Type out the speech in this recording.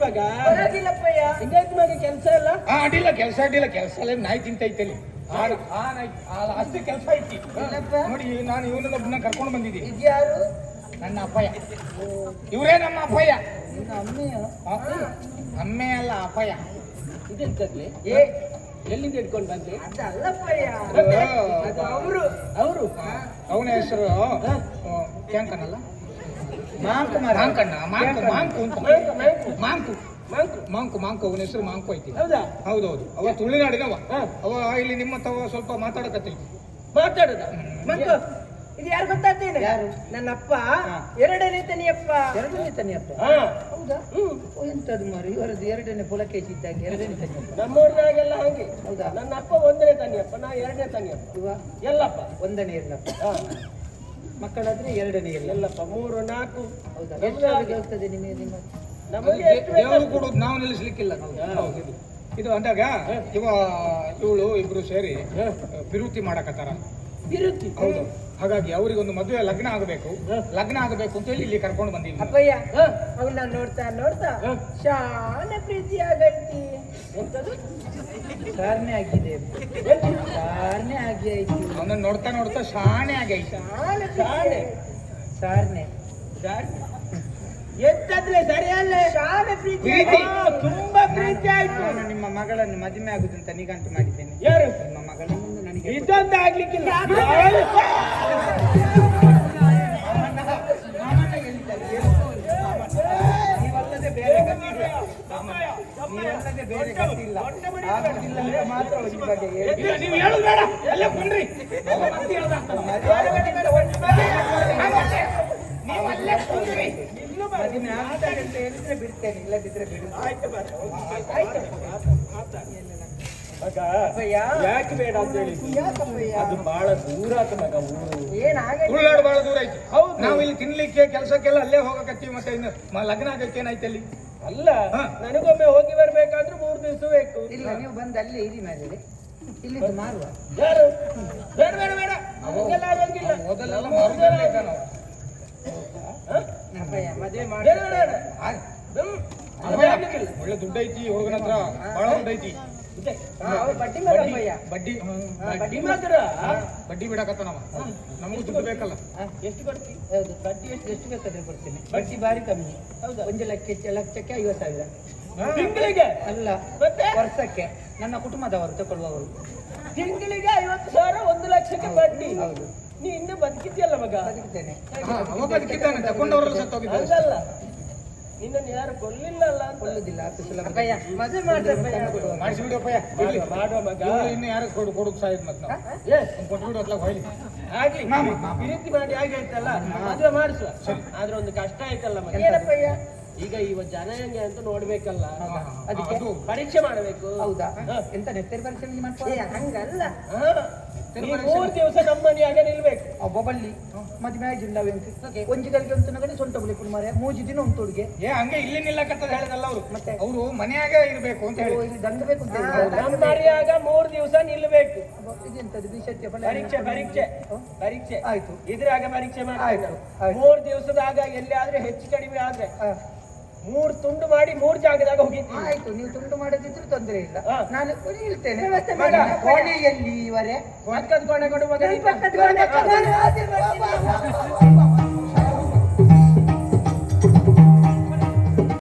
ಮಗ ಪರವಾಗಿಲ್ಲಪ್ಪಯ್ಯ ಹಿಂಗಾಯ್ತು ಮಗ ಕೆಲಸ ಎಲ್ಲ ಆ ಅಡ್ಡಿಲ್ಲ ಕೆಲಸ ಅಡ್ಡಿಲ್ಲ ಕೆಲಸ ಎಲ್ಲ ನಾಯಿ ತಿಂತೈತಲ್ಲಿ ಆ ಆ ನಾಯಿ ಆ ಅಷ್ಟೇ ಕೆಲಸ ಐತಿ. ಇಲ್ಲಪ್ಪ. ನೋಡಿ ನಾನು ಇವನನ್ನೊಬ್ಬನ ಕರ್ಕೊಂಡು ಬಂದಿದ್ದೀನಿ. ಇದ್ಯಾರು? ನನ್ನ ಅಪ್ಪಯ್ಯ. ಇವರೇ ನಮ್ಮ ಅಪ್ಪಯ್ಯ. ನಿನ್ನ ಅಮ್ಮೆಯ? ಆ, ಅಮ್ಮೆ ಅಲ್ಲ ಅಪ್ಪಯ್ಯ. ಇದೆಂತದ್ಲಿ? ಏ ಎಲ್ಲಿಂದ ಇಟ್ಕೊಂಡು ಬಂದ್ರಿ ಅದಲ್ಲಪ್ಪಯ್ಯ. ಅದು ಅದು ಅವರು. ಅವರು? ಅವನ ಹೆಸರು ಕ್ಯಾಂಕನಲ್ಲ ಮಾಂಕು ಮಾಂಕಣ್ಣ ಮಾಂಕು ಮಾಂಕು ಅಂತ ಮಾಂಕು, ಮಾಂಕು. ಮಾಂಕು. ಮಾಂಕು. ಅವನ ಹೆಸರು ಮಾಂಕು ಐತಿ. ಹೌದಾ? ಹೌದೌದು. ಅವ ತುಳುನಾಡಿನವ. ಅವ ಇಲ್ಲಿ ನಿಮ್ಮ ತವ ಸ್ವಲ್ಪ ಮಾತಾಡಕತ್ತಿಲ್ಲ ಮಾತಾಡದ? ಮಂಕು ಇದು ಯಾರು ಗೊತ್ತಾಗ್ತೇನೆ? ಯಾರು? ನನ್ನ ಅಪ್ಪ ಹಾ. ಎರಡನೇ ತನಿಯಪ್ಪ. ಎರಡನೇ ತನಿಯಪ್ಪ. ಹೌದಾ? ಹ್ಮ್. ಎಂತದು ಮಾರು. ಇವರದ್ದು ಎರಡನೇ ಪುಲಕೇಶಿ ಇದ್ದಾಗ ಎರಡನೇ ತನಿಯಪ್ಪ. ನಮ್ಮೂರ್ನಾಗೆಲ್ಲ ಹಂಗೆ. ಹೌದಾ? ನನ್ನ ಅಪ್ಪ ಒಂದನೇ ತನಿಯಪ್ಪ ನಾ ಎರಡನೇ ತನಿಯಪ್ಪ. ಇವ? ಎಲ್ಲಪ್ಪ. ಒಂದನೇ ಇರ್ಲಪ್ಪ ಮಕ್ಕಳಾದ್ರೆ ಎರಡನೇ ಎಲ್ಲ ಎಲ್ಲಪ್ಪ ಮೂರು ನಾಲ್ಕು. ಹೌದಾ? ಎಲ್ಲ ಎಷ್ಟು ಹೋಗ್ತದೆ ನಿಮಗೆ ನಿಮ್ಮ ನಮಗೆ ಎಷ್ಟು ದೇವರು? ಕೊಡೋದು ನಾವು ನಿಲ್ಲಿಸ್ಲಿಕ್ಕಿಲ್ಲ ನಾವು. ಹೌದು. ಇದು. ಇದು ಅಂದಾಗ ಇವ ಇವಳು ಇಬ್ರು ಸೇರಿ ಬಿರುತಿ ಮಾಡಕತ್ತಾರ. ಬಿರುತಿ? ಹೌದು. ಹಾಗಾಗಿ ಅವರಿಗೊಂದು ಮದುವೆ ಲಗ್ನ ಆಗಬೇಕು. ಲಗ್ನ ಆಗಬೇಕು ಅಂತ ಹೇಳಿ ಇಲ್ಲಿ ಕರ್ಕೊಂಡು ಬಂದಿದ್ವಿ ಅಪ್ಪಯ್ಯ. ಅವನ್ನ ನೋಡ್ತಾ ನೋಡ್ತಾ. ಶಾನ ಪ್ರೀತಿ ಆಗೈತಿ ಎಂತದು? ಸಾರನೆ ಆಗಿದೆ. ಸಾರನೆ ಆಗಿ ಆಯ್ತು. ಅವನನ್ನ ನೋಡ್ತಾ ನೋಡ್ತಾ ಶಾಣೆ ಆಗೈತ ಶಾಣೆ ಶಾನೆ. ಸಾರನೆ ಎಂತದ್ಲೆ ಸರಿಯಲ್ಲ. ಶಾನ ಪ್ರೀತಿ. ಪ್ರೀತಿ. ತುಂಬಾ ಆಯ್ತು ನಾನು ನಿಮ್ಮ ಮಗಳನ್ನು ಮದುವೆ ಆಗುದಂತ ನಿಗಂಟು ಮಾಡಿದ್ದೇನೆ. ಯಾರು? ನಿಮ್ಮ ಮಗಳನ್ನು ನನಗೆ ಇದೊಂದು ಆಗ್ಲಿಕ್ಕಿಲ್ಲ. ನೀವಲ್ಲದೆ ಬೇರೆ ಗತಿಯಿಲ್ಲ. ನೀವಲ್ಲದೆ ಬೇರೆ ಗತಿಯಿಲ್ಲ ಆಗುದಿಲ್ಲ ಅಂತ ಮಾತ್ರ ಈ ಬಗ್ಗೆ ಹೇಳಿ. ನೀವು ಹೇಳುದು ಬೇಡ. ಅಲ್ಲೇ ಕುಂಡ್ರಿ. ನೀವು ಅಲ್ಲೇ. ಅಂತ ಹೇಳಿದ್ರೆ ಬಿಡ್ತೇನೆ ಇಲ್ಲದಿದ್ರೆ ಬಿಡು ಮಗ ಅಪ್ಪಯ್ಯ. ಯಾಕೆ ಬೇಡ ಅಂತ ಹೇಳಿ? ಯಾಕಪ್ಪಯ್ಯ? ಅದು ಬಹಳ ದೂರ ಆತ ಮಗ ಊರು. ಏನಾಗೈತಿ ತುಳುನಾಡು ಬಹಳ ದೂರ ಐತಿ ಹೌದು. ನಾವು ಇಲ್ಲಿ ತಿನ್ಲಿಕ್ಕೆ ಕೆಲಸಕ್ಕೆಲ್ಲ ಅಲ್ಲೇ ಹೋಗಕತ್ತೀವಿ ಮತ್ತೆ ಇನ್ನು ಮ- ಲಗ್ನ ಆಗಕ್ಕೆ ಏನಾಯ್ತು ಅಲ್ಲಿ? ಅಲ್ಲ ಹಾ. ನನಗೊಮ್ಮೆ ಹೋಗಿ ಬರ್ಬೇಕಾದ್ರೆ ಮೂರು ದಿವಸ ಬೇಕು. ಇಲ್ಲ ನೀವು ಬಂದು ಅಲ್ಲೇ ಇರಿ ಮೇಲೆ ಇಲ್ಲಿ ಮಾರುವ. ಯಾರು? ಬೇಡ ಬೇಡ ಬೇಡ. ಹಂಗೆಲ್ಲ ಆಗೋಂಗಿಲ್ಲ ಮೊದಲೆಲ್ಲ ನಾವು. ಹಾ? ಅಪ್ಪಯ್ಯ ಮದುವೆ ಮಾಡಿ ಬೇಡ ಬೇಡ ಬೇಡ ಆ, ಹ್ಮ್. ಅದು ಅಪ್ಪಯ್ಯ, ಆಗ್ಲಿಕ್ಕಿಲ್ಲ. ಒಳ್ಳೆ ದುಡ್ಡು ಐತಿ ಹುಡುಗನ ಹತ್ರ ಬಹಳ ದುಡ್ಡು ಐತಿ. ಬಡ್ಡಿ ಬಡ್ಡಿ ಬಡ್ಡಿ ಮಾತ್ರ ಬಡ್ಡಿ ಬಿಡಕತ್ತ ನಾವು. ನಮಗೂ ದುಡ್ಡು ಬೇಕಲ್ಲ. ಎಷ್ಟು ಕೊಡ್ತಿ? ಹೌದು ಬಡ್ಡಿ ಎಷ್ಟು ಎಷ್ಟು ಬೇಕಾದ್ರೆ ಕೊಡ್ತೀನಿ. ಬಡ್ಡಿ ಬಾರಿ ಕಮ್ಮಿ. ಹೌದಾ? ಒಂದು ಲಕ್ಷ ಲಕ್ಷಕ್ಕೆ ಐವತ್ತು ಸಾವಿರ. ತಿಂಗಳಿಗೆ? ಅಲ್ಲ ವರ್ಷಕ್ಕೆ. ನನ್ನ ಕುಟುಂಬದವರು ತಗೊಳ್ಳುವವರು. ತಿಂಗಳಿಗೆ ಐವತ್ತು ಸಾವಿರ ಒಂದು ಲಕ್ಷಕ್ಕೆ ಬಡ್ಡಿ. ಹೌದು. ನೀ ಇನ್ನೂ ಬದುಕಿದ್ಯಲ್ಲ ಮಗ? ಬದುಕಿದ್ದೇನೆ. ಅವ ಬದುಕಿದ್ದಾನೆ? ತಗೊಂಡವರೆಲ್ಲ ಸತ್ತೋಗಿದ್ದಾರೆ. ಹಂಗಲ್ಲ ನಿನ್ನನ್ನು ಯಾರು ಕೊಲ್ಲಿಲ್ಲಲ್ಲ ಅಂತ. ಕೊಳ್ಳುದಿಲ್ಲ ಅಷ್ಟು ಸುಲಭ ಮದುವೆ ಮಾಡ್ರಪ್ಪಯ್ಯ ಮಾಡಿಸಿಬಿಡು ಅಪ್ಪಯ್ಯ ಇರ್ಲಿ. ಮಾಡುವ ಮಗ. ಇನ್ನು ಯಾರು ಕೊಡು ಕೊಡುಕ್ ಸಾಯ್ದು ಮತ್ತೆ ಕೊಟ್ಬಿಡು ಅದ್ಲಾಗ ಹೊಯ್ಲಿ. ಆಗ್ಲಿ. ಪ್ರೀತಿ ಮಾಡಿ ಆಗಿ ಆಯ್ತಲ್ಲ? ಮದುವೆ ಮಾಡಿಸುವ ಆದ್ರೆ ಒಂದು ಕಷ್ಟ ಆಯ್ತಲ್ಲ ಮಗ. ಏನಪ್ಪಯ್ಯ? ಈಗ ಇವ ಜನ ಹೆಂಗೆ ಅಂತ ನೋಡ್ಬೇಕಲ್ಲ. ಅದಕ್ಕೆ ಅದು ಪರೀಕ್ಷೆ ಮಾಡಬೇಕು. ಹೌದಾ. ಎಂತ ನೆತ್ತರಿ ಪರೀಕ್ಷೆ ಹಂಗಲ್ಲ. ಮೂರ್ ದಿವಸ ನಮ್ಮನೆಯಾಗ ನಿಲ್ಬೇಕು. ಒಬ್ಬ ಬಳ್ಳಿ ಮದುವೆ ಆಗಿಲ್ಲ ಒಂಜಿಗಳಿಗೆ ಒಂದು ನಗಡಿ ಸೊಂಟ ಬಳಿ ಮಾರೆ ಮೂಜಿ ದಿನ ಉಂಟು ಹುಡುಗೆ. ಏ ಹಂಗೆ ಇಲ್ಲಿ ನಿಲ್ಲಕತ್ತದ ಹೇಳಿದಲ್ಲ ಅವರು. ಮತ್ತೆ? ಅವರು ಮನೆಯಾಗ ಇರಬೇಕು ಅಂತ ಹೇಳಿ. ಇಲ್ಲಿ ದಂಡ ಬೇಕು ಅಂತ ಹೇಳಿ. ನಮ್ಮ ಮನೆಯಾಗ ಮೂರ್ ದಿವಸ ನಿಲ್ಬೇಕು. ಇದೆಂತದ್ದು? ವಿಷತ್ಯ ಪರೀಕ್ಷೆ ಪರೀಕ್ಷೆ. ಪರೀಕ್ಷೆ. ಆಯ್ತು. ಇದ್ರಾಗ ಪರೀಕ್ಷೆ ಮಾಡಿ ಆಯ್ತು. ಮೂರ್ ದಿವಸದಾಗ ಎಲ್ಲಿ ಆದ್ರೆ ಹೆಚ್ಚು ಕಡಿಮೆ ಆದ್ರೆ. ಮೂರ್ ತುಂಡು ಮಾಡಿ ಮೂರ್ ಜಾಗದಾಗ ಹೋಗಿದ್ದೀನಿ ಆಯ್ತು ನೀವು ತುಂಡು ಮಾಡದಿದ್ರು ತೊಂದರೆ ಇಲ್ಲ ಹಾ. ನಾನು ನಿಲ್ತೇನೆ ಇರ್ತೇನೆ ಕೋಣೆಯಲ್ಲಿ ಇವರೇ ಪಕ್ಕದ ಕೋಣೆ ಕೊಡು ಮಗ ನೀನು. ಪಕ್ಕದ ಕೋಣೆ ಕೊಡು.